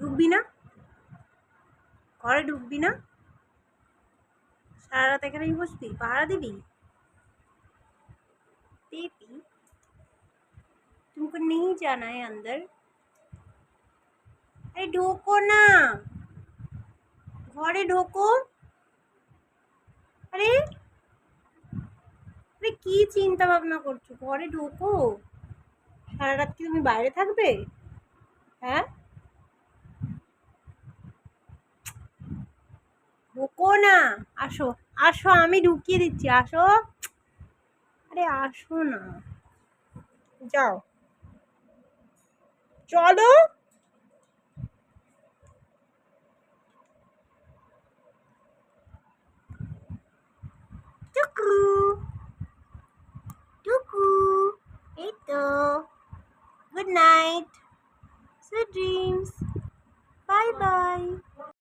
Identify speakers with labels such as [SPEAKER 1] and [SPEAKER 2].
[SPEAKER 1] ঢুকবি না ঘরে ঢুকবি না সারা রাত এখানেই বসবি পাহারা দিবি बेबी तुमको नहीं जाना है अंदर अरे ढोको ना ঘরে ঢোকো আরে আরে কি চিন্তা ভাবনা করছো ঘরে ঢোকো সারা রাত কি তুমি বাইরে থাকবে ঢোকো না। আসো আসো, আমি ঢুকিয়ে দিচ্ছি, আসো। আরে, আসো না। যাও। চলো। টুকু। টুকু। এই তো। Good night sweet dreams bye bye